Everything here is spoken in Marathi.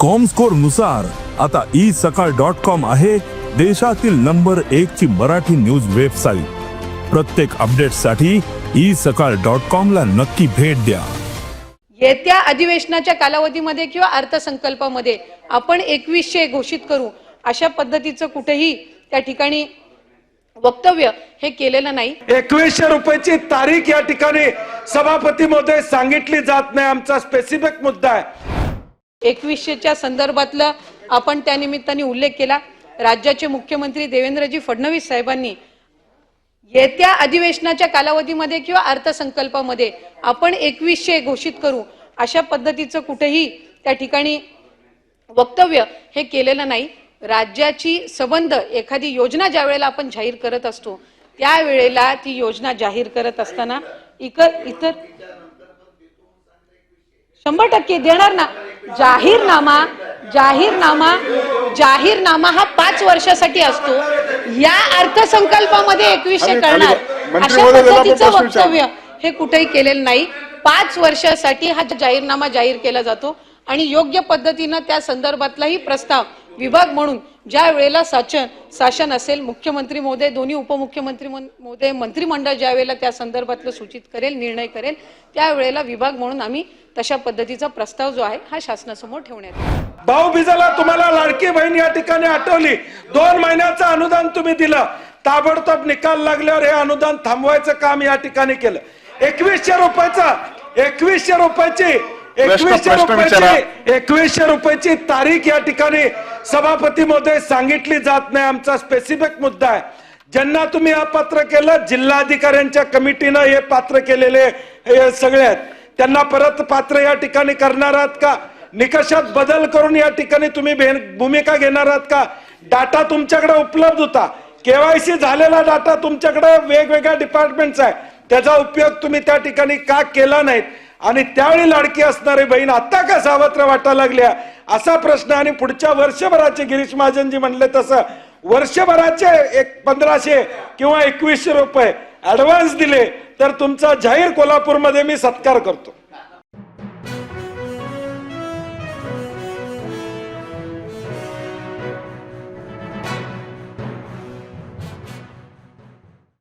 कॉमस्कोरनुसार आता ई सकाळ डॉट कॉम आहे देशातील नंबर एक ची मराठी न्यूज वेबसाईट प्रत्येक अपडेटसाठी ई सकाळ डॉट कॉम ला नक्की भेट द्या. येत्या अधिवेशनाच्या कालावधीमध्ये किंवा अर्थसंकल्पामध्ये आपण एकवीसशे घोषित करू अशा पद्धतीचं कुठेही त्या ठिकाणी वक्तव्य हे केलेलं नाही. एकवीसशे रुपयाची तारीख या ठिकाणी सभापती महोदय सांगितली जात नाही. आमचा स्पेसिफिक मुद्दा आहे. एकवीसशेच्या संदर्भातलं आपण त्या निमित्ताने उल्लेख केला. राज्याचे मुख्यमंत्री देवेंद्रजी फडणवीस साहेबांनी येत्या अधिवेशनाच्या कालावधीमध्ये किंवा अर्थसंकल्पामध्ये आपण एकवीसशे घोषित करू अशा पद्धतीचं कुठेही त्या ठिकाणी वक्तव्य हे केलेलं नाही. राज्याची संबंध एखादी योजना ज्या वेळेला आपण जाहीर करत असतो त्यावेळेला ती योजना जाहीर करत असताना इतर इतर शंभर टक्के देणार ना? जाहीरनामा जाहीरनामा जाहीरनामा हा पाच वर्षासाठी असतो. या अर्थसंकल्पामध्ये एकवीसशे करणार अशा पद्धतीचं. वक्तव्य हे कुठेही केलेलं नाही. पाच वर्षासाठी हा जाहीरनामा जाहीर केला जातो आणि योग्य पद्धतीनं त्या संदर्भातलाही प्रस्ताव विभाग म्हणून ज्या वेळेला शासन शासन असेल मुख्यमंत्री महोदय दोन्ही उपमुख्यमंत्री महोदय मंत्रिमंडळ ज्या वेळेला त्या संदर्भातलं सूचित करेल निर्णय करेल त्यावेळेला विभाग म्हणून आम्ही तशा पद्धतीचा प्रस्ताव जो आहे हा शासनासमोर ठेवण्यात येईल. भाऊ बिजाला तुम्हाला लाडकी बहीण या ठिकाणी आठवली. दोन महिन्याचं अनुदान तुम्ही दिलं. ताबडतोब निकाल लागल्यावर हे अनुदान थांबवायचं काम या ठिकाणी केलं. एकवीसशे रुपयाचं एकवीसशे रुपयाची एकवीसशे. रुपयाची एकवीसशे रुपयाची तारीख या ठिकाणी सभापती महोदय सांगितली जात नाही. आमचा स्पेसिफिक मुद्दा आहे. ज्यांना तुम्ही अपात्र केलं जिल्हाधिकाऱ्यांच्या कमिटीनं हे पात्र केलेले हे सगळे आहेत. त्यांना परत पात्र या ठिकाणी करणार आहात का? निकषात बदल करून या ठिकाणी तुम्ही भूमिका घेणार आहात का? डाटा तुमच्याकडे उपलब्ध होता. केवायसी झालेला डाटा तुमच्याकडे वेगवेगळ्या डिपार्टमेंटचा आहे. त्याचा उपयोग तुम्ही त्या ठिकाणी का केला नाहीत? आणि त्यावेळी लाडकी असणारी बहीण आता का सावत्र वाटायला लागल्या? असा प्रश्न आणि पुढच्या वर्षभराचे गिरीश महाजनजी म्हणले तसं. वर्षभराचे एक पंधराशे किंवा एकवीसशे रुपये ऍडव्हान्स दिले तर तुमचा जाहीर कोल्हापूरमध्ये मी सत्कार करतो.